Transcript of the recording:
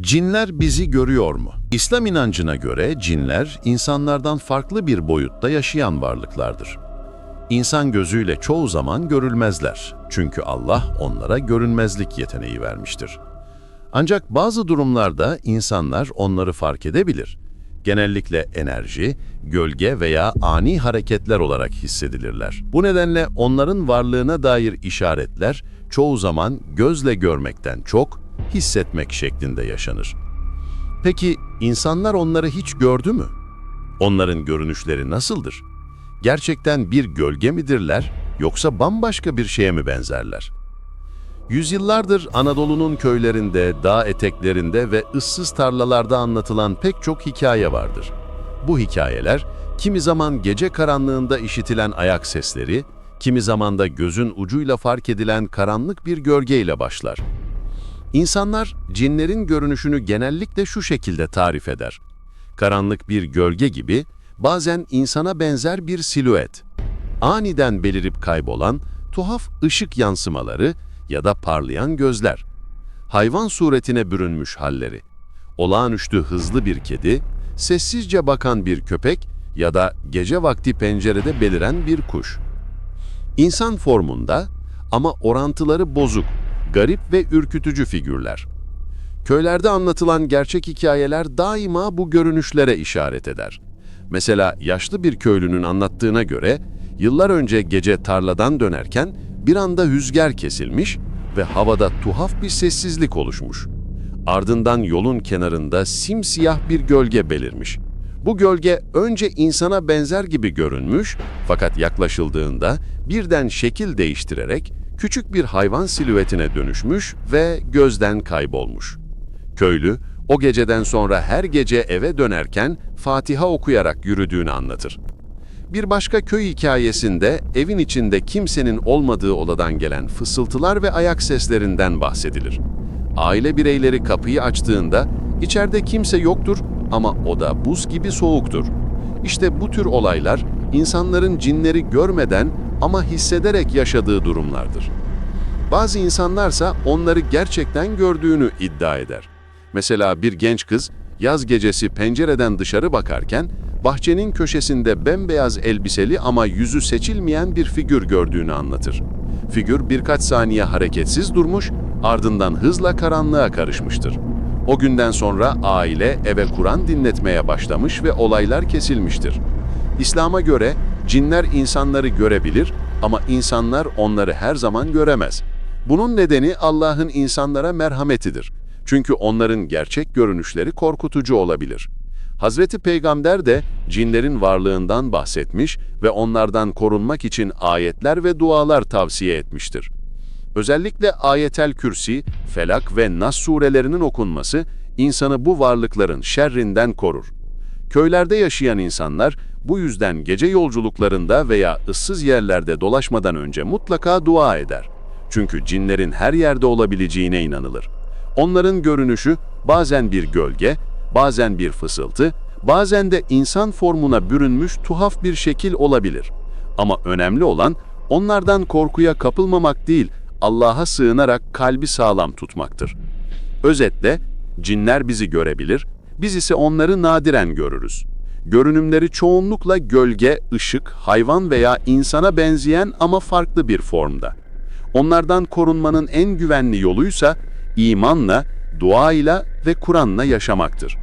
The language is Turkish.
Cinler bizi görüyor mu? İslam inancına göre cinler insanlardan farklı bir boyutta yaşayan varlıklardır. İnsan gözüyle çoğu zaman görülmezler. Çünkü Allah onlara görünmezlik yeteneği vermiştir. Ancak bazı durumlarda insanlar onları fark edebilir. Genellikle enerji, gölge veya ani hareketler olarak hissedilirler. Bu nedenle onların varlığına dair işaretler çoğu zaman gözle görmekten çok hissetmek şeklinde yaşanır. Peki insanlar onları hiç gördü mü? Onların görünüşleri nasıldır? Gerçekten bir gölge midirler yoksa bambaşka bir şeye mi benzerler? Yüzyıllardır Anadolu'nun köylerinde, dağ eteklerinde ve ıssız tarlalarda anlatılan pek çok hikaye vardır. Bu hikayeler, kimi zaman gece karanlığında işitilen ayak sesleri, kimi zaman da gözün ucuyla fark edilen karanlık bir gölgeyle başlar. İnsanlar cinlerin görünüşünü genellikle şu şekilde tarif eder. Karanlık bir gölge gibi, bazen insana benzer bir silüet. Aniden belirip kaybolan, tuhaf ışık yansımaları ya da parlayan gözler. Hayvan suretine bürünmüş halleri. Olağanüstü hızlı bir kedi, sessizce bakan bir köpek ya da gece vakti pencerede beliren bir kuş. İnsan formunda ama orantıları bozuk, garip ve ürkütücü figürler. Köylerde anlatılan gerçek hikayeler daima bu görünüşlere işaret eder. Mesela yaşlı bir köylünün anlattığına göre, yıllar önce gece tarladan dönerken bir anda rüzgar kesilmiş ve havada tuhaf bir sessizlik oluşmuş. Ardından yolun kenarında simsiyah bir gölge belirmiş. Bu gölge önce insana benzer gibi görünmüş fakat yaklaşıldığında birden şekil değiştirerek küçük bir hayvan silüetine dönüşmüş ve gözden kaybolmuş. Köylü, o geceden sonra her gece eve dönerken Fatiha okuyarak yürüdüğünü anlatır. Bir başka köy hikayesinde evin içinde kimsenin olmadığı odadan gelen fısıltılar ve ayak seslerinden bahsedilir. Aile bireyleri kapıyı açtığında içeride kimse yoktur ama oda buz gibi soğuktur. İşte bu tür olaylar insanların cinleri görmeden ama hissederek yaşadığı durumlardır. Bazı insanlarsa onları gerçekten gördüğünü iddia eder. Mesela bir genç kız yaz gecesi pencereden dışarı bakarken bahçenin köşesinde bembeyaz elbiseli ama yüzü seçilmeyen bir figür gördüğünü anlatır. Figür birkaç saniye hareketsiz durmuş, ardından hızla karanlığa karışmıştır. O günden sonra aile eve Kur'an dinletmeye başlamış ve olaylar kesilmiştir. İslam'a göre cinler insanları görebilir ama insanlar onları her zaman göremez. Bunun nedeni Allah'ın insanlara merhametidir. Çünkü onların gerçek görünüşleri korkutucu olabilir. Hazreti Peygamber de cinlerin varlığından bahsetmiş ve onlardan korunmak için ayetler ve dualar tavsiye etmiştir. Özellikle Ayetel Kürsi, Felak ve Nas surelerinin okunması insanı bu varlıkların şerrinden korur. Köylerde yaşayan insanlar bu yüzden gece yolculuklarında veya ıssız yerlerde dolaşmadan önce mutlaka dua eder. Çünkü cinlerin her yerde olabileceğine inanılır. Onların görünüşü bazen bir gölge, bazen bir fısıltı, bazen de insan formuna bürünmüş tuhaf bir şekil olabilir. Ama önemli olan onlardan korkuya kapılmamak değil, Allah'a sığınarak kalbi sağlam tutmaktır. Özetle, cinler bizi görebilir, biz ise onları nadiren görürüz. Görünümleri çoğunlukla gölge, ışık, hayvan veya insana benzeyen ama farklı bir formda. Onlardan korunmanın en güvenli yoluysa imanla, duayla ve Kur'an'la yaşamaktır.